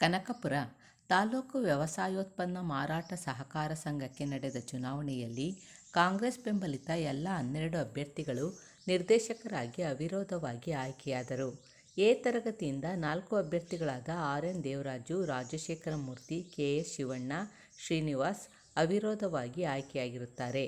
ಕನಕಪುರ ತಾಲೂಕು ವ್ಯವಸಾಯೋತ್ಪನ್ನ ಮಾರಾಟ ಸಹಕಾರ ಸಂಘಕ್ಕೆ ನಡೆದ ಚುನಾವಣೆಯಲ್ಲಿ ಕಾಂಗ್ರೆಸ್ ಬೆಂಬಲಿತ ಎಲ್ಲ ಹನ್ನೆರಡು ಅಭ್ಯರ್ಥಿಗಳು ನಿರ್ದೇಶಕರಾಗಿ ಅವಿರೋಧವಾಗಿ ಆಯ್ಕೆಯಾದರು. ಎ ತರಗತಿಯಿಂದ ನಾಲ್ಕು ಅಭ್ಯರ್ಥಿಗಳಾದ R N Devaraju, Rajashekhara Murthy, K S Shivanna, Srinivas ಅವಿರೋಧವಾಗಿ ಆಯ್ಕೆಯಾಗಿರುತ್ತಾರೆ.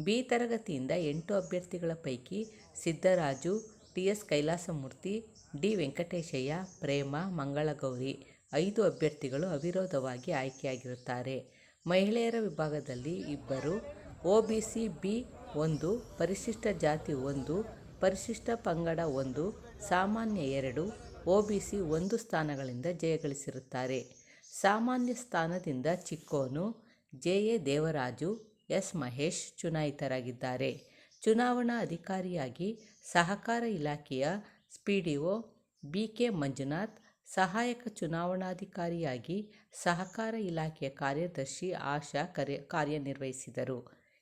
ಬಿ ತರಗತಿಯಿಂದ ಎಂಟು ಅಭ್ಯರ್ಥಿಗಳ ಪೈಕಿ Siddaraju, T S Kailasamurthy, D Venkateshaiah, Prema, Mangalagowri ಐದು ಅಭ್ಯರ್ಥಿಗಳು ಅವಿರೋಧವಾಗಿ ಆಯ್ಕೆಯಾಗಿರುತ್ತಾರೆ. ಮಹಿಳೆಯರ ವಿಭಾಗದಲ್ಲಿ ಇಬ್ಬರು ಒ ಬಿ ಬಿ ಒಂದು, ಪರಿಶಿಷ್ಟ ಜಾತಿ ಒಂದು, ಪರಿಶಿಷ್ಟ ಪಂಗಡ ಒಂದು, ಸಾಮಾನ್ಯ ಎರಡು ಒ ಬಿ ಒಂದು ಸ್ಥಾನಗಳಿಂದ ಜಯಗಳಿಸಿರುತ್ತಾರೆ. ಸಾಮಾನ್ಯ ಸ್ಥಾನದಿಂದ Chikkonu J A Devaraju, S Mahesh ಚುನಾಯಿತರಾಗಿದ್ದಾರೆ. ಚುನಾವಣಾ ಅಧಿಕಾರಿಯಾಗಿ ಸಹಕಾರ ಇಲಾಖೆಯ ಸ್ಪಿಡಿಒ ಬಿ ಕೆ ಮಂಜುನಾಥ್ ಸಹಾಯಕ ಚುನಾವಣಾಧಿಕಾರಿಯಾಗಿ ಸಹಕಾರ ಇಲಾಖೆಯ ಕಾರ್ಯದರ್ಶಿ ಆಶಾ ಕರೆ, ಕಾರ್ಯನಿರ್ವಹಿಸಿದರು.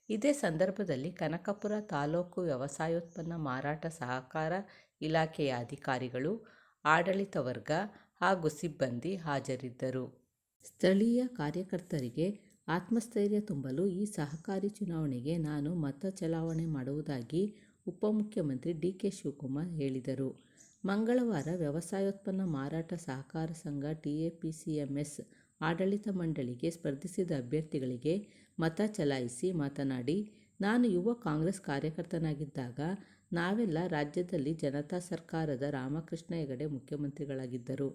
ಇದೇ ಸಂದರ್ಭದಲ್ಲಿ ಕನಕಪುರ ತಾಲೂಕು ವ್ಯವಸಾಯೋತ್ಪನ್ನ ಮಾರಾಟ ಸಹಕಾರ ಇಲಾಖೆಯ ಅಧಿಕಾರಿಗಳು, ಆಡಳಿತ ವರ್ಗ ಹಾಗೂ ಸಿಬ್ಬಂದಿ ಹಾಜರಿದ್ದರು. ಸ್ಥಳೀಯ ಕಾರ್ಯಕರ್ತರಿಗೆ ಆತ್ಮಸ್ಥೈರ್ಯ ತುಂಬಲು ಈ ಸಹಕಾರಿ ಚುನಾವಣೆಗೆ ನಾನು ಮತ ಚಲಾವಣೆ ಮಾಡುವುದಾಗಿ ಉಪಮುಖ್ಯಮಂತ್ರಿ ಡಿ ಕೆ ಶಿವಕುಮಾರ್ ಹೇಳಿದರು. ಮಂಗಳವಾರ ವ್ಯವಸಾಯೋತ್ಪನ್ನ ಮಾರಾಟ ಸಹಕಾರ ಸಂಘ ಟಿಎಪಿಸಿಎಂಎಸ್ ಆಡಳಿತ ಮಂಡಳಿಗೆ ಸ್ಪರ್ಧಿಸಿದ ಅಭ್ಯರ್ಥಿಗಳಿಗೆ ಮತ ಚಲಾಯಿಸಿ ಮಾತನಾಡಿ, ನಾನು ಯುವ ಕಾಂಗ್ರೆಸ್ ಕಾರ್ಯಕರ್ತನಾಗಿದ್ದಾಗ ನಾವೆಲ್ಲ ರಾಜ್ಯದಲ್ಲಿ ಜನತಾ ಸರ್ಕಾರದ ರಾಮಕೃಷ್ಣ ಹೆಗಡೆ ಮುಖ್ಯಮಂತ್ರಿಗಳಾಗಿದ್ದರು.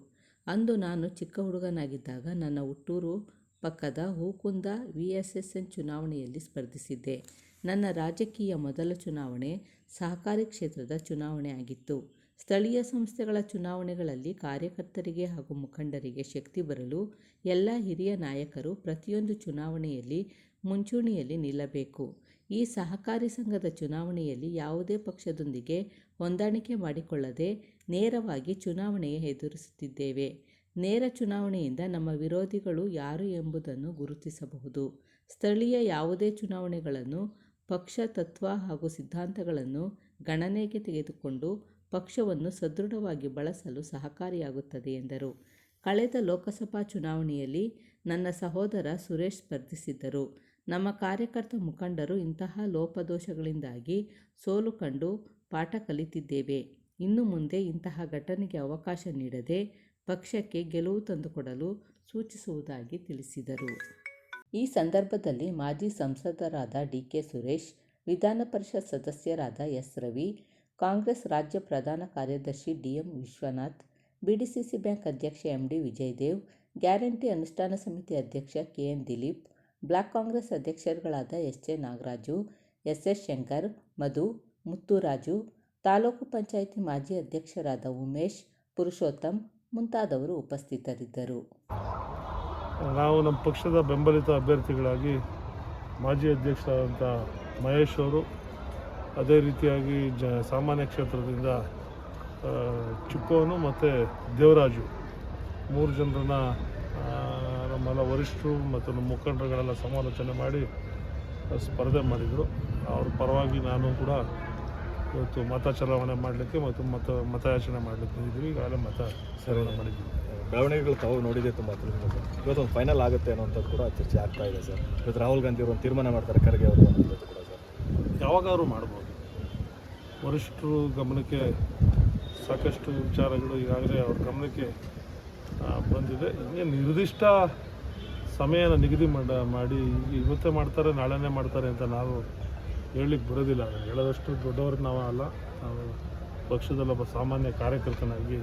ಅಂದು ನಾನು ಚಿಕ್ಕ ಹುಡುಗನಾಗಿದ್ದಾಗ ನನ್ನ ಹುಟ್ಟೂರು ಪಕ್ಕದ Hookunda V S S N ಚುನಾವಣೆಯಲ್ಲಿ ಸ್ಪರ್ಧಿಸಿದ್ದೆ. ನನ್ನ ರಾಜಕೀಯ ಮೊದಲ ಚುನಾವಣೆ ಸಹಕಾರಿ ಕ್ಷೇತ್ರದ ಚುನಾವಣೆ ಆಗಿತ್ತು ಸ್ಥಳೀಯ ಸಂಸ್ಥೆಗಳ ಚುನಾವಣೆಗಳಲ್ಲಿ ಕಾರ್ಯಕರ್ತರಿಗೆ ಹಾಗೂ ಮುಖಂಡರಿಗೆ ಶಕ್ತಿ ಬರಲು ಎಲ್ಲ ಹಿರಿಯ ನಾಯಕರು ಪ್ರತಿಯೊಂದು ಚುನಾವಣೆಯಲ್ಲಿ ಮುಂಚೂಣಿಯಲ್ಲಿ ನಿಲ್ಲಬೇಕು. ಈ ಸಹಕಾರಿ ಸಂಘದ ಚುನಾವಣೆಯಲ್ಲಿ ಯಾವುದೇ ಪಕ್ಷದೊಂದಿಗೆ ಹೊಂದಾಣಿಕೆ ಮಾಡಿಕೊಳ್ಳದೆ ನೇರವಾಗಿ ಚುನಾವಣೆಯ ಎದುರಿಸುತ್ತಿದ್ದೇವೆ. ನೇರ ಚುನಾವಣೆಯಿಂದ ನಮ್ಮ ವಿರೋಧಿಗಳು ಯಾರು ಎಂಬುದನ್ನು ಗುರುತಿಸಬಹುದು. ಸ್ಥಳೀಯ ಯಾವುದೇ ಚುನಾವಣೆಗಳನ್ನು ಪಕ್ಷ ತತ್ವ ಹಾಗೂ ಸಿದ್ಧಾಂತಗಳನ್ನು ಗಣನೆಗೆ ತೆಗೆದುಕೊಂಡು ಪಕ್ಷವನ್ನು ಸದೃಢವಾಗಿ ಬಳಸಲು ಸಹಕಾರಿಯಾಗುತ್ತದೆ ಎಂದರು. ಕಳೆದ ಲೋಕಸಭಾ ಚುನಾವಣೆಯಲ್ಲಿ ನನ್ನ ಸಹೋದರ ಸುರೇಶ್ ಸ್ಪರ್ಧಿಸಿದ್ದರು. ನಮ್ಮ ಕಾರ್ಯಕರ್ತ ಮುಖಂಡರು ಇಂತಹ ಲೋಪದೋಷಗಳಿಂದಾಗಿ ಸೋಲು ಕಂಡು ಪಾಠ ಕಲಿತಿದ್ದೇವೆ. ಇನ್ನು ಮುಂದೆ ಇಂತಹ ಘಟನೆಗೆ ಅವಕಾಶ ನೀಡದೆ ಪಕ್ಷಕ್ಕೆ ಗೆಲುವು ತಂದುಕೊಡಲು ಸೂಚಿಸುವುದಾಗಿ ತಿಳಿಸಿದರು. ಈ ಸಂದರ್ಭದಲ್ಲಿ ಮಾಜಿ ಸಂಸದರಾದ ಡಿ ಕೆ ಸುರೇಶ್, ವಿಧಾನ ಪರಿಷತ್ ಸದಸ್ಯರಾದ ಎಸ್ ರವಿ ಕಾಂಗ್ರೆಸ್ ರಾಜ್ಯ ಪ್ರಧಾನ ಕಾರ್ಯದರ್ಶಿ ಡಿಎಂ ವಿಶ್ವನಾಥ್, ಬಿಡಿಸಿಸಿ ಬ್ಯಾಂಕ್ ಅಧ್ಯಕ್ಷ ಎಂಡಿ ವಿಜಯದೇವ್, ಗ್ಯಾರಂಟಿ ಅನುಷ್ಠಾನ ಸಮಿತಿ ಅಧ್ಯಕ್ಷ K N Dilip, block Congress ಅಧ್ಯಕ್ಷರುಗಳಾದ S A Nagaraju, S S Shankar, Madhu, Mutturaju, taluk panchayat ಮಾಜಿ ಅಧ್ಯಕ್ಷರಾದ ಉಮೇಶ್, ಪುರುಷೋತ್ತಮ್ ಮುಂತಾದವರು ಉಪಸ್ಥಿತರಿದ್ದರು. ನಾವು ನಮ್ಮ ಪಕ್ಷದ ಬೆಂಬಲಿತ ಅಭ್ಯರ್ಥಿಗಳಾಗಿ ಮಾಜಿ ಅಧ್ಯಕ್ಷರಾದಂಥ ಮಹೇಶ್ ಅವರು ಅದೇ ರೀತಿಯಾಗಿ ಜ ಸಾಮಾನ್ಯ ಕ್ಷೇತ್ರದಿಂದ ಚಿಕ್ಕವನು ಚಿಕ್ಕೋನು ಮತ್ತು ದೇವರಾಜು. ಮೂರು ಜನರನ್ನ ನಮ್ಮೆಲ್ಲ ವರಿಷ್ಠರು ಮತ್ತು ನಮ್ಮ ಮುಖಂಡರುಗಳೆಲ್ಲ ಸಮಾಲೋಚನೆ ಮಾಡಿ ಸ್ಪರ್ಧೆ ಮಾಡಿದರು. ಅವ್ರ ಪರವಾಗಿ ನಾನು ಕೂಡ ಇವತ್ತು ಮತ ಚಲಾವಣೆ ಮಾಡಲಿಕ್ಕೆ ಮತ್ತು ಮತ ಮತಯಾಚನೆ ಮಾಡಲಿಕ್ಕೆ ಬಂದಿದ್ದೀವಿ. ಈಗಾಗಲೇ ಮತ ಚಲಾವಣೆ ಮಾಡಿದ್ದೀವಿ. ಬೆಳವಣಿಗೆಗಳು ತಾವು ನೋಡಿದೆ ತುಂಬ ಇವತ್ತು ಒಂದು ಫೈನಲ್ ಆಗುತ್ತೆ ಅನ್ನೋಂಥದ್ದು ಕೂಡ ಚರ್ಚೆ ಆಗ್ತಾ ಇದೆ ಸರ್. ಇವತ್ತು ರಾಹುಲ್ ಗಾಂಧಿ ಅವರು ಒಂದು ತೀರ್ಮಾನ ಮಾಡ್ತಾರೆ ಖರ್ಗೆ ಅವರು. ಯಾವಾಗಾದ್ರೂ ಮಾಡ್ಬೋದು. ವರಿಷ್ಠರು ಗಮನಕ್ಕೆ ಸಾಕಷ್ಟು ವಿಚಾರಗಳು ಈಗಾಗಲೇ ಅವ್ರ ಗಮನಕ್ಕೆ ಬಂದಿದೆ. ಹಿಂಗೆ ನಿರ್ದಿಷ್ಟ ಸಮಯನ ನಿಗದಿ ಮಾಡ, ಮಾಡಿ ಇವತ್ತೇ ಮಾಡ್ತಾರೆ, ನಾಳೆನೇ ಮಾಡ್ತಾರೆ ಅಂತ ನಾವು ಹೇಳಲಿಕ್ಕೆ ಬರೋದಿಲ್ಲ. ಹೇಳದಷ್ಟು ಹೇಳೋದಷ್ಟು ದೊಡ್ಡವ್ರಿಗೆ ನಾವು ಅಲ್ಲ. ನಾವು ಪಕ್ಷದಲ್ಲೊಬ್ಬ ಸಾಮಾನ್ಯ ಕಾರ್ಯಕರ್ತನಾಗಿ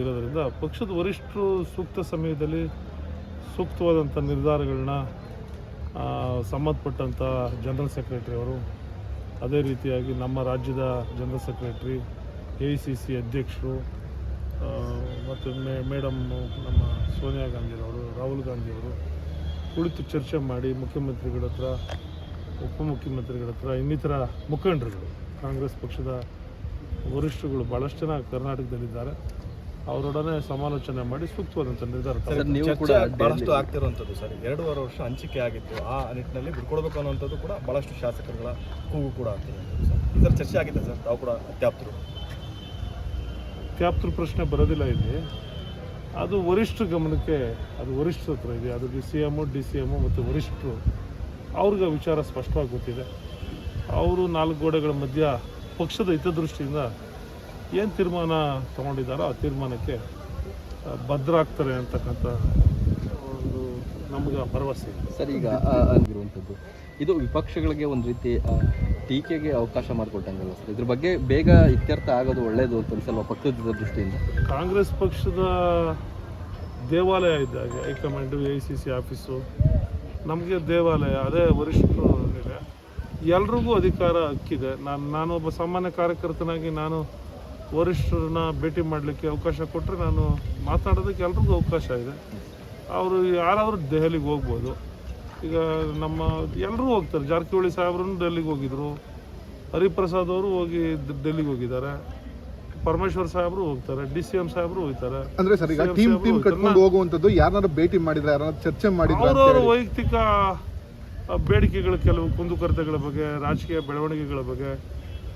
ಇರೋದರಿಂದ ಪಕ್ಷದ ವರಿಷ್ಠರು ಸೂಕ್ತ ಸಮಯದಲ್ಲಿ ಸೂಕ್ತವಾದಂಥ ನಿರ್ಧಾರಗಳನ್ನ ಸಂಬಂಧಪಟ್ಟಂಥ ಜನರಲ್ ಸೆಕ್ರೆಟರಿ ಅವರು ಅದೇ ರೀತಿಯಾಗಿ ನಮ್ಮ ರಾಜ್ಯದ general secretary A C C ಅಧ್ಯಕ್ಷರು ಮತ್ತು ಮೇ, ಮೇಡಮ್ ನಮ್ಮ ಸೋನಿಯಾ ಗಾಂಧಿಯವರು ರಾಹುಲ್ ಗಾಂಧಿಯವರು ಕುಳಿತು ಚರ್ಚೆ ಮಾಡಿ ಮುಖ್ಯಮಂತ್ರಿಗಳ ಹತ್ರ, ಉಪಮುಖ್ಯಮಂತ್ರಿಗಳ ಹತ್ರ, ಇನ್ನಿತರ ಮುಖಂಡರುಗಳು, ಕಾಂಗ್ರೆಸ್ ಪಕ್ಷದ ವರಿಷ್ಠರುಗಳು ಭಾಳಷ್ಟು ಜನ ಕರ್ನಾಟಕದಲ್ಲಿದ್ದಾರೆ. ಅವರೊಡನೆ ಸಮಾಲೋಚನೆ ಮಾಡಿ ಸೂಕ್ತವಾದಂಥ ನಿರ್ಧಾರ. ನೀವು ಕೂಡ ಬಹಳಷ್ಟು ಆಗ್ತಿರುವಂಥದ್ದು ಸರ್. ಎರಡೂವರೆ ವರ್ಷ ಹಂಚಿಕೆ ಆಗಿತ್ತು. ಆ ನಿಟ್ಟಿನಲ್ಲಿ ಬಿಡ್ಕೊಡ್ಬೇಕು ಅನ್ನೋಂಥದ್ದು ಕೂಡ ಬಹಳಷ್ಟು ಶಾಸಕರುಗಳ ಕೂಗು ಕೂಡ ಆಗ್ತಿರುವಂಥದ್ದು ಸರ್. ಈ ಥರ ಚರ್ಚೆ ಆಗಿದೆ ಸರ್. ತಾವು ಕೂಡ ಅತ್ಯಾಪ್ತರು ಅತ್ಯಾಪ್ತರ ಪ್ರಶ್ನೆ ಬರೋದಿಲ್ಲ ಇಲ್ಲಿ. ಅದು ವರಿಷ್ಠ ಗಮನಕ್ಕೆ ಅದು ವರಿಷ್ಠ ಹತ್ರ ಇದೆ. ಅದು D C M D C M ಮತ್ತು ವರಿಷ್ಠರು. ಅವ್ರಿಗೆ ವಿಚಾರ ಸ್ಪಷ್ಟವಾಗಿ ಗೊತ್ತಿದೆ. ಅವರು ನಾಲ್ಕು ಗೋಡೆಗಳ ಮಧ್ಯ ಪಕ್ಷದ ಹಿತದೃಷ್ಟಿಯಿಂದ ಏನು ತೀರ್ಮಾನ ತಗೊಂಡಿದ್ದಾರೋ ಆ ತೀರ್ಮಾನಕ್ಕೆ ಭದ್ರಾಗ್ತಾರೆ ಅಂತಕ್ಕಂಥ ಒಂದು ನಮ್ಗೆ ಭರವಸೆ ಸರಿ ಈಗ ಆಗಿರುವಂಥದ್ದು. ಇದು ವಿಪಕ್ಷಗಳಿಗೆ ಒಂದು ರೀತಿ ಟೀಕೆಗೆ ಅವಕಾಶ ಮಾಡಿಕೊಟ್ಟಂಗಲ್ಲ ಸರ್ ಇದ್ರ ಬಗ್ಗೆ ಬೇಗ ಇತ್ಯರ್ಥ ಆಗೋದು ಒಳ್ಳೆಯದು ಅಂತ ಅನ್ಸಲ್ಲ ಪಕ್ಷದ ದೃಷ್ಟಿಯಿಂದ? ಕಾಂಗ್ರೆಸ್ ಪಕ್ಷದ ದೇವಾಲಯ ಇದ್ದಾಗೆ high command A C C office ನಮಗೆ ದೇವಾಲಯ ಅದೇ ವರಿಷ್ಠರು ಇದೆ. ಎಲ್ರಿಗೂ ಅಧಿಕಾರ ಹಕ್ಕಿದೆ. ನಾನು ನಾನೊಬ್ಬ ಸಾಮಾನ್ಯ ಕಾರ್ಯಕರ್ತನಾಗಿ ನಾನು ವರಿಷ್ಠರನ್ನ ಭೇಟಿ ಮಾಡಲಿಕ್ಕೆ ಅವಕಾಶ ಕೊಟ್ಟರೆ ನಾನು ಮಾತನಾಡೋದಕ್ಕೆ ಎಲ್ರಿಗೂ ಅವಕಾಶ ಇದೆ. ಅವರು ಯಾರಾದರೂ ದೆಹಲಿಗೆ ಹೋಗ್ಬೋದು. ಈಗ ನಮ್ಮ ಎಲ್ಲರೂ ಹೋಗ್ತಾರೆ. ಜಾರಕಿಹೊಳಿ ಸಾಹೇಬ್ರು ಡೆಲ್ಲಿಗೆ ಹೋಗಿದ್ರು. ಹರಿಪ್ರಸಾದ್ ಅವರು ಹೋಗಿ ಡೆಲ್ಲಿಗೆ ಹೋಗಿದ್ದಾರೆ. ಪರಮೇಶ್ವರ್ ಸಾಹೇಬರು ಹೋಗ್ತಾರೆ. ಡಿ ಸಿ ಎಂ ಸಾಹೇಬ್ರು ಹೋಗ್ತಾರೆ. ಅಂದ್ರೆ ಸರ್ ಈಗ ಟೀಮ್ ಟೀಮ್ ಕಟ್ಕೊಂಡು ಹೋಗುವಂತದ್ದು ಯಾರನ್ನಾರು ಭೇಟಿ ಮಾಡಿದ್ರೆ ಯಾರನ್ನ ಚರ್ಚೆ ಮಾಡಿದ್ರೆ ಅವರವರ ವೈಯಕ್ತಿಕ ಬೇಡಿಕೆಗಳ ಕೆಲವು ಕುಂದುಕೊರತೆಗಳ ಬಗ್ಗೆ ರಾಜಕೀಯ ಬೆಳವಣಿಗೆಗಳ ಬಗ್ಗೆ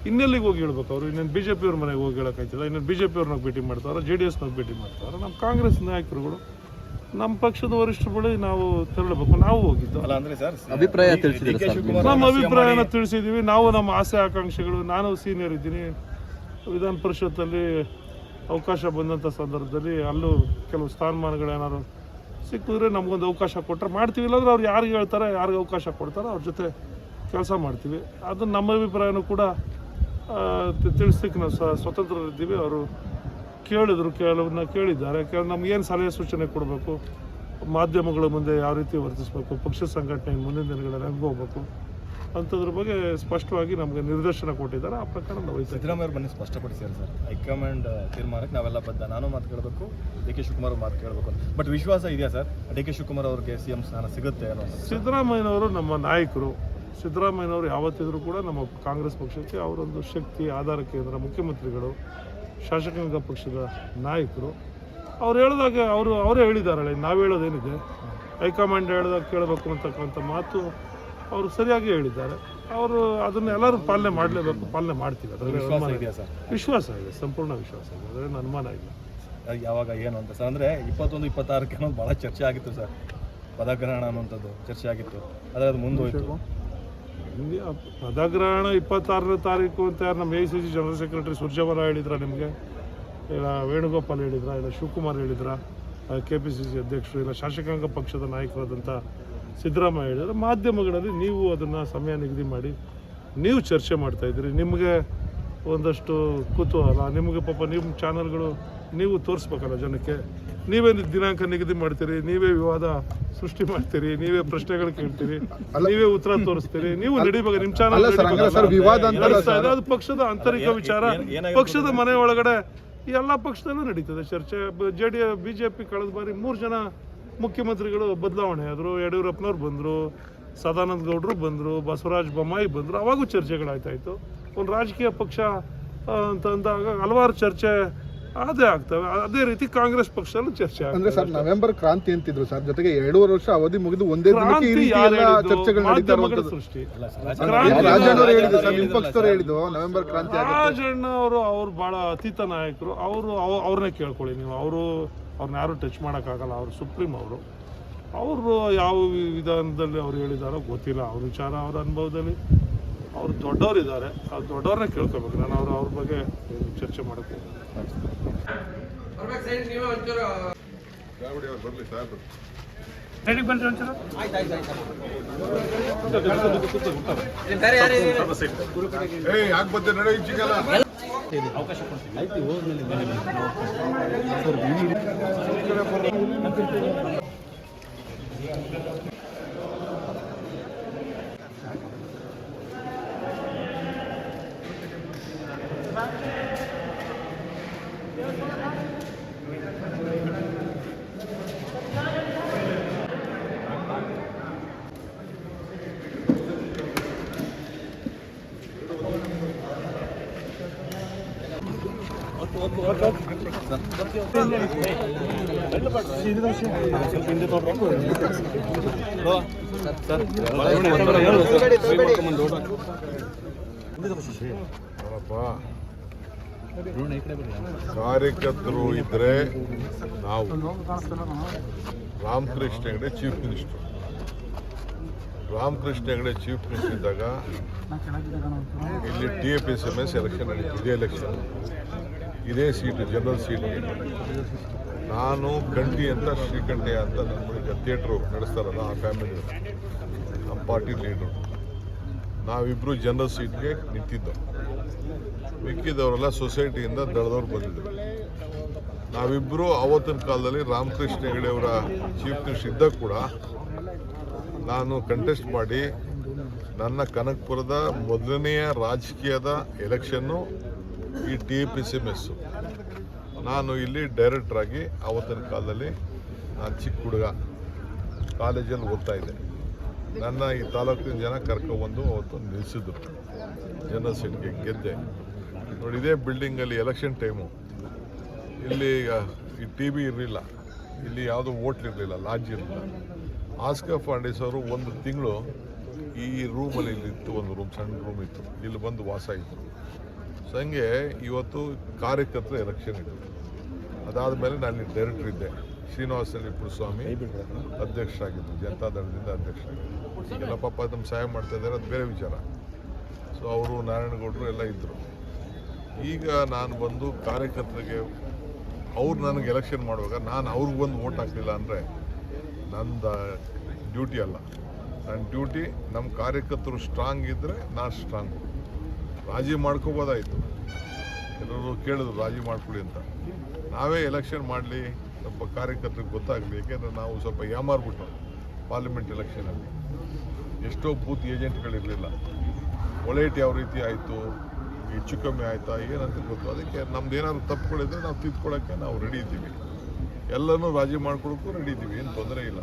ಇನ್ನೆಲ್ಲಿಗೆ ಹೋಗಿ ಹೇಳ್ಬೇಕು ಅವರು? ಇನ್ನೇನು ಬಿ ಜೆ ಪಿಯವ್ರ ಮನೆಗೆ ಹೋಗಿ ಹೇಳೋಕ್ಕಾಯ್ತಿಲ್ಲ? ಇನ್ನೇನು ಬಿ ಜೆ ಪಿಯವ್ರನ್ನ ಭೇಟಿ ಮಾಡ್ತಾರೆ ಜೆ ಡಿ ಎಸ್ನಾಗ ಭೇಟಿ ಮಾಡ್ತಾರೆ ನಮ್ಮ ಕಾಂಗ್ರೆಸ್ ನಾಯಕರುಗಳು ನಮ್ಮ ಪಕ್ಷದ ವರಿಷ್ಠರ ಬಳಿ ನಾವು ತೆರಳಬೇಕು. ನಾವು ಹೋಗಿದ್ದು. ಅಲ್ಲ ಅಂದ್ರೆ ಸರ್ ಅಭಿಪ್ರಾಯ ತಿಳಿಸಿದ್ದೀರಾ ಸರ್ ನಮ್ಮ ಅಭಿಪ್ರಾಯನ ತಿಳಿಸಿದೀವಿ. ತಿಳಿಸಿದ್ದೀವಿ ನಾವು ನಮ್ಮ ಆಸೆ ಆಕಾಂಕ್ಷೆಗಳು. ನಾನು ಸೀನಿಯರ್ ಇದ್ದೀನಿ. ವಿಧಾನ ಪರಿಷತ್ತಲ್ಲಿ ಅವಕಾಶ ಬಂದಂಥ ಸಂದರ್ಭದಲ್ಲಿ ಅಲ್ಲೂ ಕೆಲವು ಸ್ಥಾನಮಾನಗಳೇನಾದ್ರು ಸಿಕ್ಕಿದ್ರೆ ನಮಗೊಂದು ಅವಕಾಶ ಕೊಟ್ಟರೆ ಮಾಡ್ತೀವಿ. ಇಲ್ಲಾಂದ್ರೆ ಅವ್ರು ಯಾರಿಗೆ ಹೇಳ್ತಾರೆ ಯಾರಿಗೆ ಅವಕಾಶ ಕೊಡ್ತಾರೋ ಅವ್ರ ಜೊತೆ ಕೆಲಸ ಮಾಡ್ತೀವಿ. ಅದು ನಮ್ಮ ಅಭಿಪ್ರಾಯನೂ ಕೂಡ ತಿಳಿಸ್ಲಿಕ್ಕೆ ನಾವು ಸ್ವತಂತ್ರರಿದ್ದೀವಿ. ಅವರು ಕೇಳಿದ್ರು ಕೆಲವನ್ನ ಕೇಳಿದ್ದಾರೆ. ಕೇಳಿ ನಮ್ಗೇನು ಸಲಹೆ ಸೂಚನೆ ಕೊಡಬೇಕು? ಮಾಧ್ಯಮಗಳ ಮುಂದೆ ಯಾವ ರೀತಿ ವರ್ತಿಸಬೇಕು? ಪಕ್ಷ ಸಂಘಟನೆ ಮುಂದಿನ ದಿನಗಳಲ್ಲಿ ಹೆಂಗೆ ಹೋಗ್ಬೇಕು? ಅಂಥದ್ರ ಬಗ್ಗೆ ಸ್ಪಷ್ಟವಾಗಿ ನಮಗೆ ನಿರ್ದೇಶನ ಕೊಟ್ಟಿದ್ದಾರೆ. ಆ ಪ್ರಕಾರ ನಾವು ಸಿದ್ದರಾಮಯ್ಯ ಅವರು ಬನ್ನಿ ಸ್ಪಷ್ಟಪಡಿಸಿದ್ದಾರೆ ಸರ್. ಹೈಕಮಾಂಡ್ ತೀರ್ಮಾನಕ್ಕೆ ನಾವೆಲ್ಲ ಬದ್ಧ. ನಾನು ಮಾತು ಕೇಳಬೇಕು ಡಿ ಕೆ ಶಿವಕುಮಾರ್ ಮಾತು ಕೇಳಬೇಕು ಅಂತ. ಬಟ್ ವಿಶ್ವಾಸ ಇದೆಯಾ ಸರ್? ಡಿ ಕೆ ಶಿವಕುಮಾರ್ ಅವ್ರಿಗೆ ಸಿ ಎಂ ಸ್ಥಾನ ಸಿಗುತ್ತೆ ಅನ್ನೋ ಸಿದ್ದರಾಮಯ್ಯನವರು ನಮ್ಮ ನಾಯಕರು. ಸಿದ್ದರಾಮಯ್ಯನವರು ಯಾವತ್ತಿದ್ರೂ ಕೂಡ ನಮ್ಮ ಕಾಂಗ್ರೆಸ್ ಪಕ್ಷಕ್ಕೆ ಅವರೊಂದು ಶಕ್ತಿ ಆಧಾರ ಕೇಂದ್ರ ಮುಖ್ಯಮಂತ್ರಿಗಳು ಶಾಸಕಾಂಗ ಪಕ್ಷದ ನಾಯಕರು. ಅವ್ರು ಹೇಳಿದಾಗ ಅವರು ಅವರೇ ಹೇಳಿದ್ದಾರೆ ನಾವು ಹೇಳೋದೇನಿದೆ? ಹೈಕಮಾಂಡ್ ಹೇಳಿದಾಗ ಕೇಳಬೇಕು ಅಂತಕ್ಕಂಥ ಮಾತು ಅವರು ಸರಿಯಾಗಿ ಹೇಳಿದ್ದಾರೆ. ಅವರು ಅದನ್ನು ಎಲ್ಲರೂ ಪಾಲನೆ ಮಾಡಲೇಬೇಕು ಪಾಲನೆ ಮಾಡ್ತೀವಿ. ಅದರಲ್ಲಿ ವಿಶ್ವಾಸ ಅನುಮಾನ ಇದೆಯಾ ಸರ್? ವಿಶ್ವಾಸ ಇದೆ ಸಂಪೂರ್ಣ ವಿಶ್ವಾಸ ಇದೆ ಅದರಲ್ಲಿ ಅನುಮಾನ ಇಲ್ಲ. ಯಾವಾಗ ಏನು ಅಂತ ಸರ್ ಅಂದರೆ ಇಪ್ಪತ್ತೊಂದು ಇಪ್ಪತ್ತಾರಕ್ಕೆ ಭಾಳ ಚರ್ಚೆ ಆಗಿತ್ತು ಸರ್. ಪದಗ್ರಹಣ ಅನ್ನುವಂಥದ್ದು ಚರ್ಚೆ ಆಗಿತ್ತು. ಆದರೆ ಅದು ಮುಂದೋಯ್ತು ಆ ಪದಗ್ರಹಣ ಇಪ್ಪತ್ತಾರನೇ ತಾರೀಕು ಅಂತ ಯಾರು ನಮ್ಮ A C C general secretary Surjewala ಹೇಳಿದ್ರ ನಿಮಗೆ? ಇಲ್ಲ, ವೇಣುಗೋಪಾಲ್ ಹೇಳಿದ್ರ, ಇಲ್ಲ, ಶಿವಕುಮಾರ್ ಹೇಳಿದ್ರ? ಕೆ ಪಿ ಸಿ ಸಿ ಅಧ್ಯಕ್ಷರು, ಇಲ್ಲ, ಶಾಸಕಾಂಗ ಪಕ್ಷದ ನಾಯಕರಾದಂಥ ಸಿದ್ದರಾಮಯ್ಯ ಹೇಳಿದ್ರೆ. ಮಾಧ್ಯಮಗಳಲ್ಲಿ ನೀವು ಅದನ್ನು ಸಮಯ ನಿಗದಿ ಮಾಡಿ ನೀವು ಚರ್ಚೆ ಮಾಡ್ತಾ ಇದ್ದೀರಿ. ನಿಮಗೆ ಒಂದಷ್ಟು ಕುತೂಹಲ, ನಿಮಗೆ ಪಾಪ ನಿಮ್ಮ ಚಾನಲ್ಗಳು ನೀವು ತೋರಿಸ್ಬೇಕಲ್ಲ ಜನಕ್ಕೆ? ನೀವೇ ನಿ- ದಿನಾಂಕ ನಿಗದಿ ಮಾಡ್ತೀರಿ ನೀವೇ ವಿವಾದ ಸೃಷ್ಟಿ ಮಾಡ್ತೀರಿ ನೀವೇ ಪ್ರಶ್ನೆಗಳು ಕೇಳ್ತೀರಿ ನೀವೇ ಉತ್ತರ ತೋರಿಸ್ತೀರಿ ನೀವು ನಡಿಬೇಕು ನಿಮ್ಮ ಅಲ್ಲ ಸರ್ ಹಂಗಲ್ಲ ಸರ್ ಚಾನಲ್ ಅದು ಪಕ್ಷದ ಆಂತರಿಕ ವಿಚಾರ ಪಕ್ಷದ ಮನೆ ಒಳಗಡೆ ಎಲ್ಲ ಪಕ್ಷದಲ್ಲೂ ನಡೀತದೆ ಚರ್ಚೆ. ಜೆ ಡಿ ಬಿಜೆಪಿ ಕಳೆದ ಬಾರಿ ಮೂರು ಜನ ಮುಖ್ಯಮಂತ್ರಿಗಳು ಬದಲಾವಣೆ ಆದರು. ಯಡಿಯೂರಪ್ಪನವ್ರು ಬಂದರು ಸದಾನಂದ ಗೌಡರು ಬಂದರು ಬಸವರಾಜ ಬೊಮ್ಮಾಯಿ ಬಂದರು. ಅವಾಗೂ ಚರ್ಚೆಗಳಾಯ್ತಾ ಇತ್ತು ಒಂದು ರಾಜಕೀಯ ಪಕ್ಷ ಅಂತ ಅಂದಾಗ ಹಲವಾರು ಚರ್ಚೆ ಅದೇ ಆಗ್ತವೆ ಅದೇ ರೀತಿ ಕಾಂಗ್ರೆಸ್ ಪಕ್ಷದಲ್ಲೂ ಚರ್ಚೆ ಅಂದ್ರೆ ಆಗ್ತದೆ ಸರ್ ನವೆಂಬರ್ ಕ್ರಾಂತಿ ಅಂತಿದ್ರು ಸರ್. ಜೊತೆಗೆ ಎರಡೂವರೆ ವರ್ಷ ಅವಧಿ ಮುಗಿದು ಒಂದೇ ದಿನಕ್ಕೆ ಈ ಕ್ರಾಂತಿ ರೀತಿ ಯಾರು ಎಲ್ಲ ಹೇಳಿದ್ದು? ಚರ್ಚೆಗಳು ನಡೀತಾ ಮಾಧ್ಯಮಗಳ ಇರುವಂತದ್ದು ಸೃಷ್ಟಿ. ಹೇಳಿದ್ರು ಸರ್ ನಿಮ್ಮ ಪಕ್ಷದವ್ರು ಪಕ್ಷದವರು ಹೇಳಿದ್ದು ನವೆಂಬರ್ ಕ್ರಾಂತಿ ಆಗುತ್ತೆ. ರಾಜಣ್ಣ ಅವರು ಅವ್ರು ಬಹಳ ಅತೀತ ನಾಯಕರು. ಅವರು ಅವ್ರನ್ನೇ ಕೇಳ್ಕೊಳ್ಳಿ ನೀವು. ಅವರು ಅವ್ರನ್ನ ಯಾರು ಟಚ್ ಮಾಡೋಕ್ಕಾಗಲ್ಲ. ಅವರು ಸುಪ್ರೀಂ ಅವರು. ಅವರು ಯಾವ ವಿಧಾನದಲ್ಲಿ ಅವ್ರು ಹೇಳಿದಾರೋ ಗೊತ್ತಿಲ್ಲ. ಅವ್ರ ವಿಚಾರ ಅವ್ರ ಅನುಭವದಲ್ಲಿ. ಅವ್ರು ದೊಡ್ಡವ್ರು ಇದ್ದಾರೆ ಆ ದೊಡ್ಡವ್ರನ್ನ ಕೇಳ್ಕೊಬೇಕು. ನಾನು ಅವರು ಅವ್ರ ಬಗ್ಗೆ ಚರ್ಚೆ ಮಾಡಕ್ಕೆ ಅವಕಾಶ ಕೊಡ್ತೀನಿ ಕಾರ್ಯಕರ್ತರು ಇದ್ರೆ ನಾವು. Ramakrishna Hegde chief minister Ramakrishna Hegde chief minister ಇದ್ದಾಗ ಇಲ್ಲಿ T A P S M S election ನಡೀತು ಇದೇ ಎಲೆಕ್ಷನ್ ಇದೇ ಸೀಟು ಜನರಲ್ ಸೀಟ್ ನಾನು ಕಂಠಿ ಅಂತ ಶ್ರೀಕಂಠಯ್ಯ ಅಂತ ಬಳಿ ಥಿಯೇಟ್ರು ನಡೆಸ್ತಾರಲ್ಲ ಆ ಫ್ಯಾಮಿಲಿ ನಮ್ಮ ಪಾರ್ಟಿ ಲೀಡ್ರು ನಾವಿಬ್ಬರು ಜನರಲ್ ಸೀಟ್ಗೆ ನಿಂತಿದ್ದು. ಮಿಕ್ಕಿದವರೆಲ್ಲ ಸೊಸೈಟಿಯಿಂದ ದಳದವ್ರು ಬಂದಿದ್ದರು ನಾವಿಬ್ಬರು ಆವತ್ತಿನ ಕಾಲದಲ್ಲಿ ರಾಮಕೃಷ್ಣ ಹೆಗಡೆ ಅವರ ಚೀಫ್ ಮಿನಿಸ್ಟರ್ ಇದ್ದಾಗ ಕೂಡ ನಾನು ಕಂಟೆಸ್ಟ್ ಮಾಡಿ ನನ್ನ ಕನಕಪುರದ ಮೊದಲನೆಯ ರಾಜಕೀಯದ ಎಲೆಕ್ಷನ್ನು ಈ ಟಿ ಪಿ ಸಿ ಮೆಸ್ಸು ನಾನು ಇಲ್ಲಿ ಡೈರೆಕ್ಟ್ರಾಗಿ ಆವತ್ತಿನ ಕಾಲದಲ್ಲಿ ನಾನು ಚಿಕ್ಕ ಹುಡುಗ ಕಾಲೇಜಲ್ಲಿ ಓದ್ತಾ ಇದ್ದೆ. ನನ್ನ ಈ ತಾಲೂಕಿನ ಜನ ಕರ್ಕೊಬಂದು ಅವತ್ತು ನಿಲ್ಲಿಸಿದ್ರು ಜನರಲ್ ಸೀಟ್ಗೆ ಗೆದ್ದೆ. ನೋಡಿ, ಇದೇ ಬಿಲ್ಡಿಂಗಲ್ಲಿ ಎಲೆಕ್ಷನ್ ಟೈಮು ಇಲ್ಲಿ ಈ ಟಿ ವಿ ಇರಲಿಲ್ಲ. ಇಲ್ಲಿ ಯಾವುದೂ ಇರಲಿಲ್ಲ ಲಾಡ್ಜ್ ಇರಲಿಲ್ಲ. ಆಸ್ಕರ್ ಫಾಂಡೀಸ್ ಅವರು ಒಂದು ತಿಂಗಳು ಈ ರೂಮಲ್ಲಿ ಇಲ್ಲಿತ್ತು ಒಂದು ರೂಮ್ ಸಣ್ಣ ರೂಮ್ ಇತ್ತು. ಇಲ್ಲಿ ಬಂದು ವಾಸ ಇತ್ತು. ಸೊ ಇವತ್ತು ಕಾರ್ಯಕರ್ತರ ಎಲೆಕ್ಷನ್ ಇತ್ತು. ಅದಾದಮೇಲೆ ನಾನು ಅಲ್ಲಿ ಡೈರೆಕ್ಟರ್ ಇದ್ದೆ. ಶ್ರೀನಿವಾಸ ಸ್ವಾಮಿ ಅಧ್ಯಕ್ಷರಾಗಿದ್ದರು ಜನತಾದಳದಿಂದ ಅಧ್ಯಕ್ಷರಾಗಿದ್ದರು ಎಲ್ಲ ಪಾಪ ನಮ್ಮ ಸಹಾಯ ಮಾಡ್ತಾ ಇದ್ದಾರೆ, ಅದು ಬೇರೆ ವಿಚಾರ. ಸೊ ಅವರು ನಾರಾಯಣಗೌಡರು ಎಲ್ಲ ಇದ್ದರು ಈಗ ನಾನು ಬಂದು ಕಾರ್ಯಕರ್ತರಿಗೆ ಅವ್ರು ನನಗೆ ಎಲೆಕ್ಷನ್ ಮಾಡುವಾಗ ನಾನು ಅವ್ರಿಗೆ ಬಂದು ವೋಟ್ ಹಾಕಲಿಲ್ಲ ಅಂದರೆ ನಂದು ಡ್ಯೂಟಿ ಅಲ್ಲ. ನನ್ನ ಡ್ಯೂಟಿ ನಮ್ಮ ಕಾರ್ಯಕರ್ತರು ಸ್ಟ್ರಾಂಗ್ ಇದ್ದರೆ ನಾನು ಸ್ಟ್ರಾಂಗು ರಾಜಿ ಮಾಡ್ಕೋಬೋದಾಯಿತು. ಎಲ್ಲರೂ ಕೇಳಿದ್ರು, ರಾಜಿ ಮಾಡ್ಕೊಳ್ಳಿ ಅಂತ. ನಾವೇ ಎಲೆಕ್ಷನ್ ಮಾಡಲಿ ಸ್ವಲ್ಪ ಕಾರ್ಯಕರ್ತರಿಗೆ ಗೊತ್ತಾಗಲಿ, ಏಕೆಂದರೆ ನಾವು ಸ್ವಲ್ಪ ಯಾಮಾರ್ಬಿಟ್ಟು ಪಾರ್ಲಿಮೆಂಟ್ ಎಲೆಕ್ಷನಲ್ಲಿ ಎಷ್ಟೋ ಬೂತ್ ಏಜೆಂಟ್ಗಳಿರಲಿಲ್ಲ. ಒಳೇಟ್ ಯಾವ ರೀತಿ ಆಯಿತು ಹೆಚ್ಚು ಕಮ್ಮಿ ಆಯಿತಾ, ಏನಂತ ಗೊತ್ತು. ಅದಕ್ಕೆ ನಮ್ದು ಏನಾದ್ರು ತಪ್ಪುಗಳಿದ್ರೆ ನಾವು ತಿದ್ಕೊಳ್ಳೋಕ್ಕೆ ನಾವು ರೆಡಿ ಇದ್ದೀವಿ. ಎಲ್ಲನೂ ರಾಜಿ ಮಾಡ್ಕೊಳಕ್ಕೂ ರೆಡಿ ಇದ್ದೀವಿ, ಏನು ತೊಂದರೆ ಇಲ್ಲ.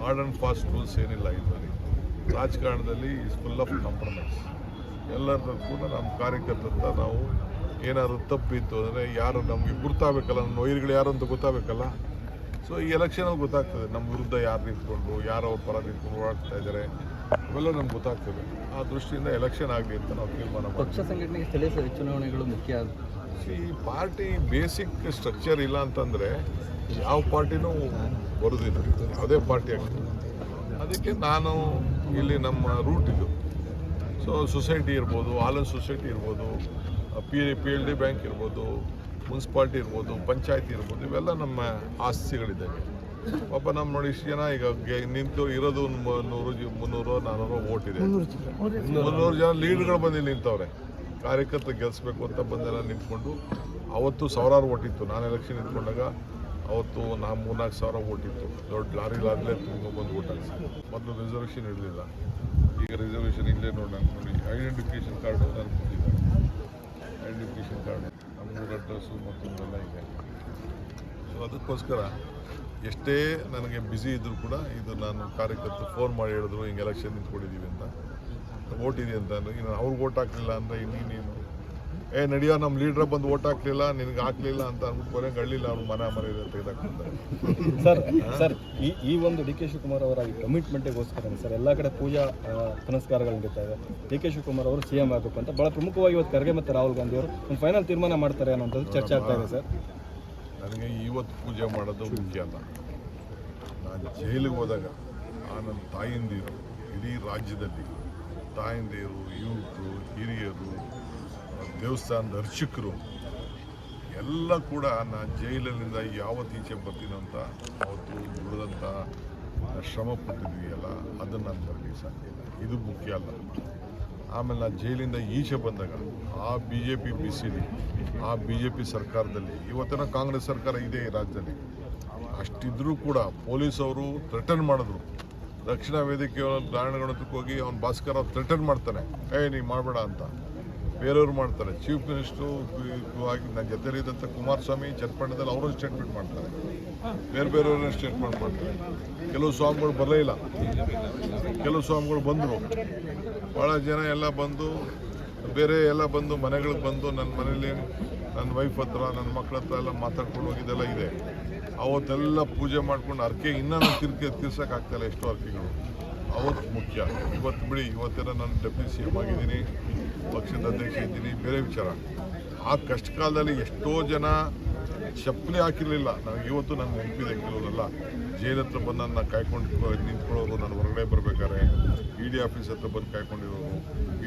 ಹಾರ್ಡ್ ಆ್ಯಂಡ್ ಫಾಸ್ಟ್ ರೂಲ್ಸ್ ಏನಿಲ್ಲ ಇದರಲ್ಲಿ ರಾಜಕಾರಣದಲ್ಲಿ ಇಸ್ ಫುಲ್ ಆಫ್ ಕಾಂಪ್ರಮೈಸ್ ಎಲ್ಲರದ್ದು ಕೂಡ ನಮ್ಮ ಕಾರ್ಯಕರ್ತರ ನಾವು ಏನಾದರೂ ತಪ್ಪಿತ್ತು ಅಂದರೆ ಯಾರು ನಮಗೆ ಗುರ್ತಾಗಬೇಕಲ್ಲ ನಮ್ಮ ವೈರ್ಗಳು ಯಾರು ಅಂತ ಗೊತ್ತಾಗಬೇಕಲ್ಲ? ಸೊ ಈ ಎಲೆಕ್ಷನಲ್ಲಿ ಗೊತ್ತಾಗ್ತದೆ ನಮ್ಮ ವಿರುದ್ಧ ಯಾರು ನಿಂತ್ಕೊಂಡು ಯಾರು ಅವ್ರ ಪರ ನಿಂತ್ಕೊಂಡು ಓಡಾಡ್ತಾ ಇದ್ದಾರೆ ಅವೆಲ್ಲ ನಮ್ಗೆ ಗೊತ್ತಾಗ್ತದೆ. ಆ ದೃಷ್ಟಿಯಿಂದ ಎಲೆಕ್ಷನ್ ಆಗಲಿ ಅಂತ ನಾವು ತೀರ್ಮಾನ ಪಕ್ಷ ಸಂಘಟನೆಗೆ ಸ್ಥಳೀಯ ಚುನಾವಣೆಗಳು ಮುಖ್ಯ ಈ ಪಾರ್ಟಿ ಬೇಸಿಕ್ ಸ್ಟ್ರಕ್ಚರ್ ಇಲ್ಲ ಅಂತಂದರೆ ಯಾವ ಪಾರ್ಟಿನೂ ಬರೋದಿಲ್ಲ. ಯಾವುದೇ ಪಾರ್ಟಿ ಆಗ್ತದೆ. ಅದಕ್ಕೆ ನಾನು ಇಲ್ಲಿ ನಮ್ಮ ರೂಟ್ ಇದು. ಸೊ ಸೊಸೈಟಿ ಇರ್ಬೋದು ಆಲನ್ ಸೊಸೈಟಿ ಇರ್ಬೋದು P P L D bank ಇರ್ಬೋದು ಮುನ್ಸಿಪಾಲ್ಟಿ ಇರ್ಬೋದು ಪಂಚಾಯತಿ ಇರ್ಬೋದು ಇವೆಲ್ಲ ನಮ್ಮ ಆಸ್ತಿಗಳಿದ್ದಾವೆ ಪಾಪ ನಮ್ಮ ನೋಡಿ ಇಷ್ಟು ಜನ ಈಗ ನಿಂತು ಇರೋದು ನೂರು ಜಿ ಮುನ್ನೂರು ನಾನ್ನೂರು ಓಟ್ ಇದೆ. ಮುನ್ನೂರು ಜನ. ಲೀಡ್ಗಳು ಬಂದು ನಿಂತವ್ರೆ. ಕಾರ್ಯಕರ್ತ ಗೆಲ್ಲಿಸ್ಬೇಕು ಅಂತ ಬಂದೆಲ್ಲ ನಿಂತ್ಕೊಂಡು ಅವತ್ತು ಸಾವಿರಾರು ಓಟ್ ಇತ್ತು. ನಾನು ಎಲೆಕ್ಷನ್ ನಿಂತ್ಕೊಂಡಾಗ ಅವತ್ತು ನಾ ಮೂರ್ನಾಲ್ಕು ಸಾವಿರ ಓಟ್ ಇತ್ತು. ದೊಡ್ಡ ಲಾರಿ ಲಾರಿಲೇ ಬಂದು ಓಟ್ ಹಾಕ್ಸಿ ಮೊದಲು ರಿಸರ್ವೇಷನ್ ಇರಲಿಲ್ಲ. ಈಗ ರಿಸರ್ವೇಷನ್ ಇಲ್ಲೇ ನೋಡಿ. ಐಡೆಂಟಿಫಿಕೇಷನ್ ಕಾರ್ಡು ನಾನು ಕೊಟ್ಟಿದ್ದಾರೆ ಐಡೆಂಟಿಫಿಕೇಷನ್ ಕಾರ್ಡು ನಮ್ಮೂರ ಅಡ್ರೆಸ್ಸು ಮತ್ತೊಂದೆಲ್ಲ ಇದೆ. ಸೊ ಅದಕ್ಕೋಸ್ಕರ ಎಷ್ಟೇ ನನಗೆ ಬ್ಯುಸಿ ಇದ್ದರೂ ಕೂಡ ಇದು ನಾನು ಕಾರ್ಯಕರ್ತರು ಫೋನ್ ಮಾಡಿ ಹೇಳಿದ್ರು, ಹಿಂಗೆ ಎಲೆಕ್ಷನ್ ನಿಂತ್ಕೊಂಡಿದ್ದೀವಿ ಅಂತ. ಓಟ್ ಇದೆ ಅಂತ ನಾನು ಅವ್ರಿಗೆ ಓಟ್ ಹಾಕಲಿಲ್ಲ ಅಂದರೆ ಇನ್ನೀ ನೀನು ಏ ನಡೆಯೋ ನಮ್ಮ ಲೀಡ್ರ ಬಂದು ಓಟ್ ಹಾಕಲಿಲ್ಲ ನಿನಗೆ ಹಾಕ್ಲಿಲ್ಲ ಅಂತ ಅಂದ್ಬಿಟ್ಟು ಕೊನೆ ಹಳ್ಳಿಲ್ಲ ಅವ್ರು ಮನ ಮನೆ ತೆಗೆದಾಕ್ತಾರೆ ಸರ್ ಸರ್ ಈ ಈ ಒಂದು ಡಿ ಕೆ ಶಿವಕುಮಾರ್ ಅವರ ಈ ಕಮಿಟ್ಮೆಂಟಿಗೋಸ್ಕರ ಸರ್ ಎಲ್ಲ ಕಡೆ ಪೂಜಾ ಪುನಸ್ಕಾರಗಳು ನಡೀತಾ ಇದೆ ಡಿ ಕೆ ಶಿವಕುಮಾರ್ ಅವರು ಸಿ ಎಂ ಆಗಬೇಕು ಅಂತ ಬಹಳ ಪ್ರಮುಖವಾಗಿ ಇವತ್ತು ಕರ್ಗೆ ಮತ್ತು ರಾಹುಲ್ ಗಾಂಧಿ ಅವರು ಒಂದು ಫೈನಲ್ ತೀರ್ಮಾನ ಮಾಡ್ತಾರೆ ಅನ್ನೋಂಥದ್ದು ಚರ್ಚೆ ಆಗ್ತಾ ಇದೆ ಸರ್. ನನಗೆ ಇವತ್ತು ಪೂಜೆ ಮಾಡೋದು ಮುಖ್ಯ ಅಲ್ಲ. ನಾನು ಜೈಲಿಗೆ ಹೋದಾಗ ಆ ನನ್ನ ತಾಯಿಂದಿರು ಇಡೀ ರಾಜ್ಯದಲ್ಲಿ ತಾಯಂದಿರು ಯುವಕರು ಹಿರಿಯರು ದೇವಸ್ಥಾನದ ಅರ್ಚಕರು, ಎಲ್ಲ ಕೂಡ ನಾನು ಜೈಲಿನಿಂದ ಯಾವತ್ತು ಈಚೆ ಬರ್ತೀನಂತ ಅವತ್ತು ದುಡಿದಂಥ ಶ್ರಮ ಪಟ್ಟಿದ್ದೀಯಲ್ಲ ಅದನ್ನು ನಾನು ಬರಲಿಕ್ಕೆ ಸಾಧ್ಯ ಇಲ್ಲ. ಇದು ಮುಖ್ಯ ಅಲ್ಲ. ಆಮೇಲೆ ನಾನು ಜೈಲಿಂದ ಈಚೆ ಬಂದಾಗ, ಆ B J P B C ಆ ಬಿ ಜೆ ಪಿ ಸರ್ಕಾರದಲ್ಲಿ, ಇವತ್ತಿನ ಕಾಂಗ್ರೆಸ್ ಸರ್ಕಾರ ಇದೆ ಈ ರಾಜ್ಯದಲ್ಲಿ, ಅಷ್ಟಿದ್ರೂ ಕೂಡ ಪೊಲೀಸ್ ಅವರು ಥ್ರೆಟನ್ ಮಾಡಿದ್ರು. ರಕ್ಷಣಾ ವೇದಿಕೆ ನಾರಾಯಣಗಣಕ್ಕೆ ಹೋಗಿ ಅವ್ನು ಭಾಸ್ಕರ್ ಅವ್ರು ಥ್ರೆಟನ್ ಮಾಡ್ತಾನೆ. ಏ ನೀ ಮಾಡಬೇಡ ಅಂತ. ಬೇರೆಯವ್ರು ಮಾಡ್ತಾರೆ. ಚೀಫ್ ಮಿನಿಸ್ಟ್ರು ಆಗಿ ನನ್ನ ಜೊತೆಲಿದ್ದಂಥ ಕುಮಾರಸ್ವಾಮಿ, ಚನ್ನಪಟ್ಟಣದಲ್ಲಿ ಅವರು ಸ್ಟೇಟ್ಮೆಂಟ್ ಮಾಡ್ತಾರೆ. ಬೇರೆ ಬೇರೆಯವ್ರನ್ನ ಸ್ಟೇಟ್ಮೆಂಟ್ ಮಾಡ್ತಾರೆ. ಕೆಲವು ಸ್ವಾಮಿಗಳು ಬರಲೇ ಇಲ್ಲ. ಕೆಲವು ಸ್ವಾಮಿಗಳು ಬಂದರು. ಭಾಳ ಜನ ಎಲ್ಲ ಬಂದು, ಬೇರೆ ಎಲ್ಲ ಬಂದು, ಮನೆಗಳಿಗೆ ಬಂದು ನನ್ನ ಮನೇಲಿ ನನ್ನ ವೈಫ್ ಹತ್ರ ನನ್ನ ಮಕ್ಕಳ ಹತ್ರ ಎಲ್ಲ ಮಾತಾಡ್ಕೊಂಡು ಹೋಗಿದ್ದೆಲ್ಲ ಇದೆ. ಅವತ್ತೆಲ್ಲ ಪೂಜೆ ಮಾಡ್ಕೊಂಡು ಅರ್ಕೆ ಇನ್ನೂ ನಾನು ತಿರ್ಕೆ ತೀರ್ಸೋಕ್ಕಾಗ್ತಾಯಿಲ್ಲ ಎಷ್ಟೋ ಅರ್ಕೆಗಳು ಅವತ್ತು ಮುಖ್ಯ. ಇವತ್ತು ಬಿಡಿ, ಇವತ್ತೆಲ್ಲ ನಾನು ಡೆಪ್ಯೂಟಿ ಸಿ ಎಂ ಆಗಿದ್ದೀನಿ. ಪಕ್ಷದ ಅಧ್ಯಕ್ಷ ಇದ್ದೀನಿ ಬೇರೆ ವಿಚಾರ. ಆ ಕಷ್ಟ ಕಾಲದಲ್ಲಿ ಎಷ್ಟೋ ಜನ ಚಪ್ಪಲಿ ಹಾಕಿರಲಿಲ್ಲ. ನನಗೆ ಇವತ್ತು ನನಗೆ ನೆನಪಿದೆ ಕೆಲವರೆಲ್ಲ ಜೈಲ್ ಹತ್ರ ಬಂದು ನನ್ನ ಕಾಯ್ಕೊಂಡು ನಿಂತ್ಕೊಳ್ಳೋರು ನಾನು ಹೊರಗಡೆ ಬರಬೇಕಾದ್ರೆ ಇ ಡಿ ಆಫೀಸ್ ಹತ್ರ ಬಂದು ಕಾಯ್ಕೊಂಡಿರೋರು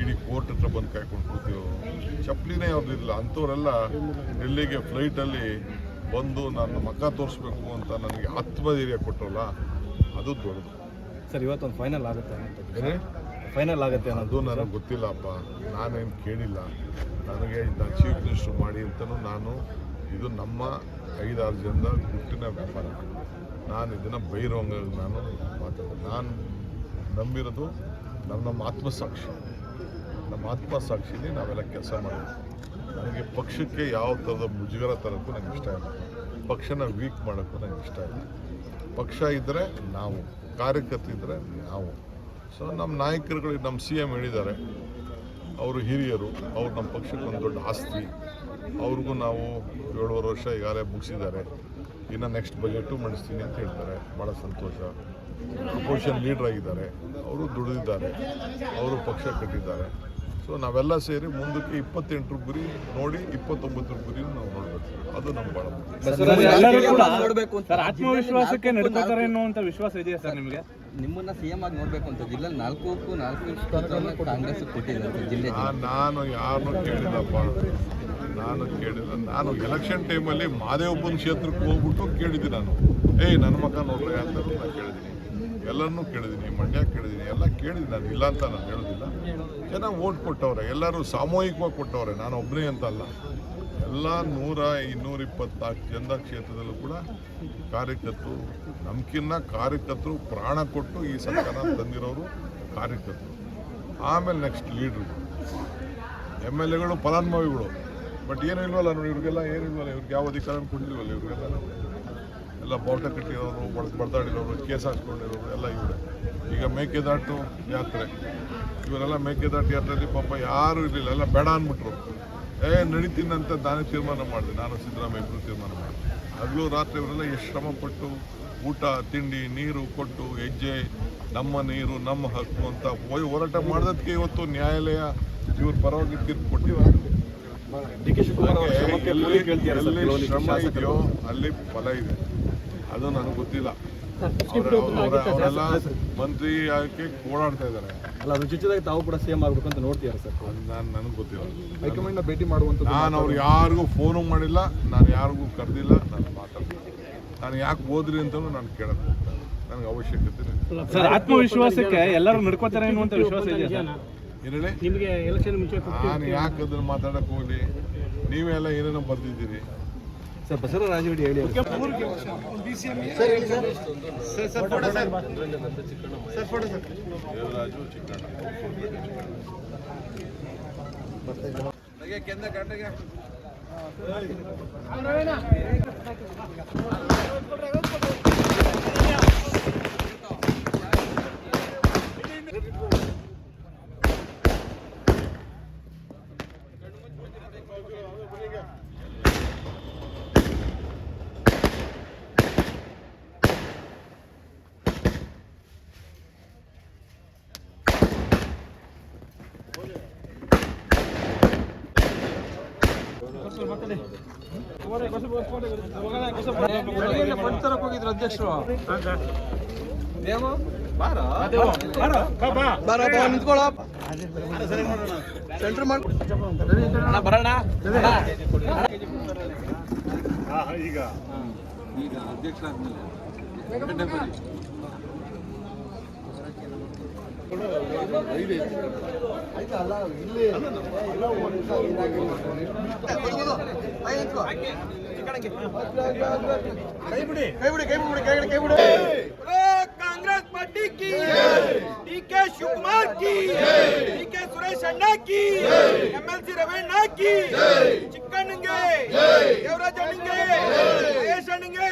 ಡಿ ಕೋರ್ಟ್ ಹತ್ರ ಬಂದು ಕಾಯ್ಕೊಂಡು ಕೂತಿರೋರು ಚಪ್ಪಲಿನೇ ಅವ್ರದ್ದಿಲ್ಲ ಅಂಥವರೆಲ್ಲ ಡೆಲ್ಲಿಗೆ ಫ್ಲೈಟಲ್ಲಿ ಬಂದು ನನ್ನ ಮಕ್ಕ ತೋರಿಸ್ಬೇಕು ಅಂತ ನನಗೆ ಆತ್ಮಧೈರ್ಯ ಕೊಟ್ಟರಲ್ಲ ಅದು ದೊಡ್ಡದು. ಸರ್ ಇವತ್ತೊಂದು ಫೈನಲ್ ಆಗುತ್ತೆ ಅಂತ. ಫೈನಲ್ ಆಗುತ್ತೆ ಅದು ನನಗೆ ಗೊತ್ತಿಲ್ಲಪ್ಪ. ನಾನೇನು ಕೇಳಿಲ್ಲ. ನನಗೆ ಇದನ್ನ ಚೀಫ್ ಮಿನಿಸ್ಟರ್ ಮಾಡಿ ಅಂತಲೂ ನಾನು ಇದು ನಮ್ಮ ಐದಾರು ಜನದ ಗುಟ್ಟಿನ ವ್ಯಾಪಾರ. ನಾನು ಇದನ್ನು ಬೈರೋಂಗ ನಾನು ಮಾತಾಡ ನಾನು ನಂಬಿರೋದು ನಮ್ಮ ನಮ್ಮ ಆತ್ಮಸಾಕ್ಷಿ. ನಮ್ಮ ಆತ್ಮಸಾಕ್ಷಿಲಿ ನಾವೆಲ್ಲ ಕೆಲಸ ಮಾಡೋದು. ನನಗೆ ಪಕ್ಷಕ್ಕೆ ಯಾವ ಥರದ ಮುಜುಗರ ತರೋಕ್ಕೂ ನನಗೆ ಇಷ್ಟ ಇಲ್ಲ. ಪಕ್ಷನ ವೀಕ್ ಮಾಡೋಕ್ಕೂ ನನಗೆ ಇಷ್ಟ ಇಲ್ಲ. ಪಕ್ಷ ಇದ್ದರೆ ನಾವು ಕಾರ್ಯಕರ್ತ ಇದ್ದರೆ ನಾವು. ಸೊ ನಮ್ಮ ನಾಯಕರುಗಳಿಗೆ ನಮ್ಮ ಸಿ ಎಂ ಹೇಳಿದ್ದಾರೆ. ಅವರು ಹಿರಿಯರು ಅವ್ರು ನಮ್ಮ ಪಕ್ಷಕ್ಕೆ ಒಂದು ದೊಡ್ಡ ಆಸ್ತಿ. ಅವ್ರಿಗೂ ನಾವು ಏಳುವರೆ ವರ್ಷ ಈಗಾಗಲೇ ಮುಗಿಸಿದ್ದಾರೆ. ಇನ್ನು ನೆಕ್ಸ್ಟ್ ಬಜೆಟು ಮಂಡಿಸ್ತೀನಿ ಅಂತ ಹೇಳ್ತಾರೆ. ಭಾಳ ಸಂತೋಷ. ಅಪೋಸಿಷನ್ ಲೀಡರ್ ಆಗಿದ್ದಾರೆ. ಅವರು ದುಡಿದಿದ್ದಾರೆ. ಅವರು ಪಕ್ಷ ಕಟ್ಟಿದ್ದಾರೆ. ಸೊ ನಾವೆಲ್ಲ ಸೇರಿ ಮುಂದಕ್ಕೆ ಇಪ್ಪತ್ತೆಂಟರ ಗುರಿ ನೋಡಿ ಇಪ್ಪತ್ತೊಂಬತ್ತರ ಗುರಿ ನಾವು ನೋಡಬೇಕು. ಅದು ನಮ್ಮ ಭಾಳ ಮುಖ್ಯ. ಆತ್ಮವಿಶ್ವಾಸಕ್ಕೆ ವಿಶ್ವಾಸ ಇದೆಯಾ ಸರ್ ನಿಮಗೆ? ನಿಮ್ಮನ್ನ ಸಿಎಂ ಆಗಿ ನೋಡ್ಬೇಕು ಅಂತ ಜಿಲ್ಲೆ ನಾಲ್ಕು ನಾಲ್ಕು ಕಾಂಗ್ರೆಸ್ ಕೊಟ್ಟಿದ್ದಾರೆ ಜಿಲ್ಲೆ ನಾನು ಯಾರನ್ನು ಕೇಳಿದಪ್ಪ ಕೇಳಿಲ್ಲಪ್ಪ. ನಾನು ಕೇಳಿಲ್ಲ. ನಾನು ಎಲೆಕ್ಷನ್ ಟೈಮಲ್ಲಿ ಮಾದೇವಪ್ಪನ ಕ್ಷೇತ್ರಕ್ಕೆ ಹೋಗ್ಬಿಟ್ಟು ಕೇಳಿದ್ದೀನಿ ನಾನು. ಏಯ್ ನನ್ನ ಮಗ ನೋಡ್ರಿ ಅಂತ ನಾನು ಕೇಳಿದ್ದೀನಿ. ಎಲ್ಲರನ್ನೂ ಕೇಳಿದ್ದೀನಿ ಮಂಡ್ಯ ಕೇಳಿದ್ದೀನಿ ಎಲ್ಲ ಕೇಳಿದ್ದೀನಿ ನಾನು. ಇಲ್ಲ ಅಂತ ನಾನು ಹೇಳೋದಿಲ್ಲ. ಜನ ಓಟ್ ಕೊಟ್ಟವ್ರೆ. ಎಲ್ಲರೂ ಸಾಮೂಹಿಕವಾಗಿ ಕೊಟ್ಟವ್ರೆ. ನಾನು ಒಬ್ಬನೇ ಅಂತ ಅಲ್ಲ ಎಲ್ಲ ನೂರ ಇನ್ನೂರ ಇಪ್ಪತ್ನಾಲ್ಕು ಜನದ ಕ್ಷೇತ್ರದಲ್ಲೂ ಕೂಡ ಕಾರ್ಯಕರ್ತರು, ನಮ್ಕಿನ್ನ ಕಾರ್ಯಕರ್ತರು ಪ್ರಾಣ ಕೊಟ್ಟು ಈ ಸರ್ಕಾರ ತಂದಿರೋರು ಕಾರ್ಯಕರ್ತರು. ಆಮೇಲೆ ನೆಕ್ಸ್ಟ್ ಲೀಡ್ರು ಎಂ ಎಲ್ ಎಗಳು ಫಲಾನುಭವಿಗಳು. ಬಟ್ ಏನು ಇಲ್ವಲ್ಲ ನೋಡಿ, ಇವ್ರಿಗೆಲ್ಲ ಏನು ಇಲ್ವಲ್ಲ, ಇವ್ರಿಗೆ ಯಾವ ಅಧಿಕಾರ ಕೊಟ್ಟಿಲ್ವಲ್ಲ ಇವ್ರಿಗೆಲ್ಲ. ಎಲ್ಲ ಬಾವುಟ ಕಟ್ಟಿರೋರು, ಬಡ್, ಬಡ್ದಾಡಿರೋರು, ಕೇಸ್ ಹಾಕ್ಕೊಂಡಿರೋರು ಎಲ್ಲ ಇವರೇ. ಈಗ ಮೇಕೆದಾಟು ಯಾತ್ರೆ. ಇವರೆಲ್ಲ ಮೇಕೆದಾಟು ಯಾತ್ರೆಯಲ್ಲಿ ಪಾಪ ಯಾರೂ ಇರಲಿಲ್ಲ, ಎಲ್ಲ ಬೇಡ ಅಂದ್ಬಿಟ್ರು. ಏ ನಡೀತೀನಿ ಅಂತ ನಾನು ತೀರ್ಮಾನ ಮಾಡಿದೆ. ನಾನು ಸಿದ್ದರಾಮಯ್ಯ ಇಬ್ಬರು ತೀರ್ಮಾನ ಮಾಡಿದೆ. ಹಗಲು ರಾತ್ರಿ ಇವರೆಲ್ಲ ಎಷ್ಟು ಶ್ರಮಪಟ್ಟು ಊಟ ತಿಂಡಿ ನೀರು ಕೊಟ್ಟು ಹೆಜ್ಜೆ ನಮ್ಮ ನೀರು ನಮ್ಮ ಹಕ್ಕು ಅಂತ ಹೋಯ್ ಹೋರಾಟ ಮಾಡೋದಕ್ಕೆ ಇವತ್ತು ನ್ಯಾಯಾಲಯ ಇವ್ರ ಪರವಾಗಿ ತೀರ್ಪು ಕೊಟ್ಟಿವ ಡಿ ಕೆ ಶಿವಕುಮಾರ್ ಅವರ ಶ್ರಮಕ್ಕೆ ಎಲ್ಲಿ ಕೂಲಿ ಕೇಳ್ತೀರಾ ಸರ್ ಎಲ್ಲಿ ಶ್ರಮ ಇದೆಯೋ ಅಲ್ಲಿ ಫಲ ಇದೆ. ಅದು ನನಗೆ ಗೊತ್ತಿಲ್ಲ. ಅವ್ರ- ಅವ್ರ- ಅವರೆಲ್ಲ ಮಂತ್ರಿ ಆಗಿ ಓಡಾಡ್ತಾ ಇದ್ದಾರೆ. ಅಲ್ಲ ಅದ್ರ ಚುಚ್ಚಿದಾಗ ತಾವು ಕೂಡ ಸೇಮ್ ಆಗ್ಬೇಕು ಅಂತ ನೋಡ್ತೀರಾ ಸರ್. ನಾನು ನನಗೆ ಗೊತ್ತಿಲ್ಲ. ಹೈಕಮಾಂಡ್ನ ಭೇಟಿ ಮಾಡುವಂಥದ್ದು ನಾನು ಅವ್ರು ಯಾರಿಗೂ ಫೋನು ಮಾಡಿಲ್ಲ ನಾನು ಯಾರಿಗೂ ಕರೆದಿಲ್ಲ ನಾನು ಮಾತಾಡ್ತೀನಿ. ನಾನು ಯಾಕೆ ಹೋದ್ರಿ ಅಂತಲೂ ನಾನು ಹೋಗ್ತಾ ನನಗೆ ಅವಶ್ಯಕತೆ ಇಲ್ಲ. ಸರ್ ಆತ್ಮವಿಶ್ವಾಸಕ್ಕೆ ಎಲ್ಲರೂ ನಡ್ಕೋತಾರೆ ಅನ್ನುವಂತ ವಿಶ್ವಾಸ ಇದೆಯಾ ಸರ್? ಏನ್ ಹೇಳಿ ನಿಮಗೆ ಎಲೆಕ್ಷನ್ ಮುಂಚೆ ನಾನು ಯಾಕೆ ಅದನ್ನು ಮಾತಾಡಕ್ಕೆ ಹೋಗಲಿ? ನೀವೆಲ್ಲ ಏನೇನೋ ಬರ್ದಿದ್ದೀರಿ. ಸರ್ ಬಸವರಾಜ ಹೇಳಿ. ದೇವರಾಜು ಚಿಕ್ಕಣ್ಣ ಫಂಡ್ ಹೋಗಿದ್ರು ಅಧ್ಯಕ್ಷರು ಸೆಂಟರ್ ಮಾಡ್ಕೊಂಡು ಬರೋಣ ಈಗ ಈಗ ಅಧ್ಯಕ್ಷರಾದ್ಮೇಲೆ ಕಾಂಗ್ರೆಸ್ ಪಾರ್ಟಿ ಕಿ ಡಿ ಕೆ ಶಿವಕುಮಾರ್ ಕಿ ಡಿ ಕೆ ಸುರೇಶ್ ಅಣ್ಣಾ ಕಿ ಎಂ ಎಲ್ ಸಿ ರವೀಣ ಕಿ ಚಿಕ್ಕಣ್ಣಂಗೆ ದೇವರಾಜ್ ಅಣ್ಣಂಗೆ ಮಹೇಶ್ ಅಣ್ಣಂಗೆ.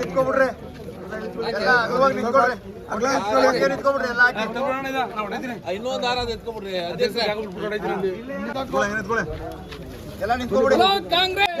ನಿಂತ್ಕೊಬಿಡ್ರಿ. ಎಲ್ಲ ಇನ್ನೊಂದು ಆರಾಧ ಎತ್ಕೊಬಿಡ್ರಿ ಎಲ್ಲ ನಿಂತ್ಕೊಬಿಡಿ. ಕಾಂಗ್ರೆಸ್!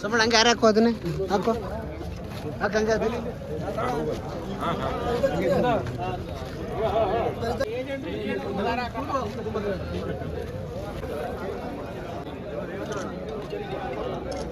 ಸುಮ್ಮನೆ ಹಂಗೆ ಯಾರು ಹಾಕೋ ಅದನ್ನೇ? ಹಾಕೋ. ಹಾಕಂಗೆ ಅದು.